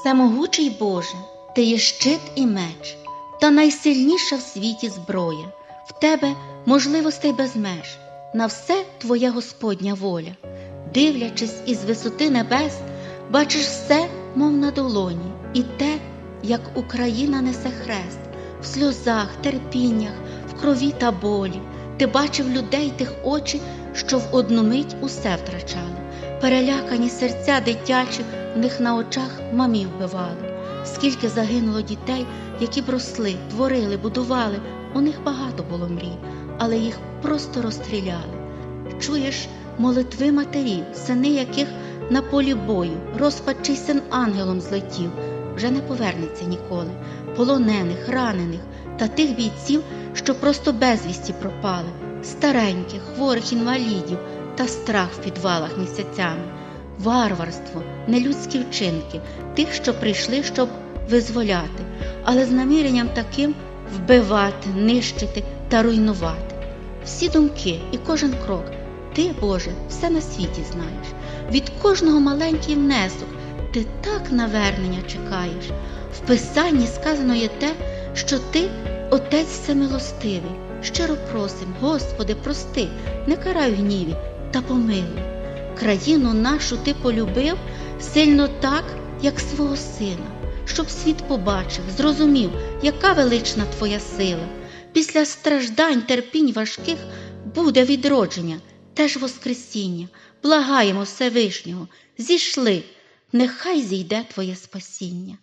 Всемогучий Боже, ти є щит і меч, та найсильніша в світі зброя. В тебе можливостей без меж, на все твоя Господня воля. Дивлячись із висоти небес, бачиш все, мов на долоні, і те, як Україна несе хрест, в сльозах, терпіннях, в крові та болі. Ти бачив людей тих очі, що в одну мить усе втрачали. Перелякані серця дитячі в них на очах мамів вбивали. Скільки загинуло дітей, які б росли, творили, будували. У них багато було мрій, але їх просто розстріляли. Чуєш молитви матерів, сини яких на полі бою, розпад чий син ангелом злетів, вже не повернеться ніколи, полонених, ранених та тих бійців, що просто безвісті пропали, стареньких, хворих інвалідів та страх в підвалах місяцями, варварство, нелюдські вчинки, тих, що прийшли, щоб визволяти, але з наміренням таким вбивати, нищити та руйнувати. Всі думки і кожен крок, ти, Боже, все на світі знаєш. Від кожного маленький внесок ти так навернення чекаєш. В Писанні сказано є те, що ти Отець всемилостивий. Щиро просим, Господи, прости, не карай в гніві та помилуй. Країну нашу ти полюбив сильно так, як свого сина, щоб світ побачив, зрозумів, яка велична твоя сила. Після страждань, терпінь важких буде відродження, теж Воскресіння. Благаємо Всевишнього, зійшли, нехай зійде Твоє спасіння.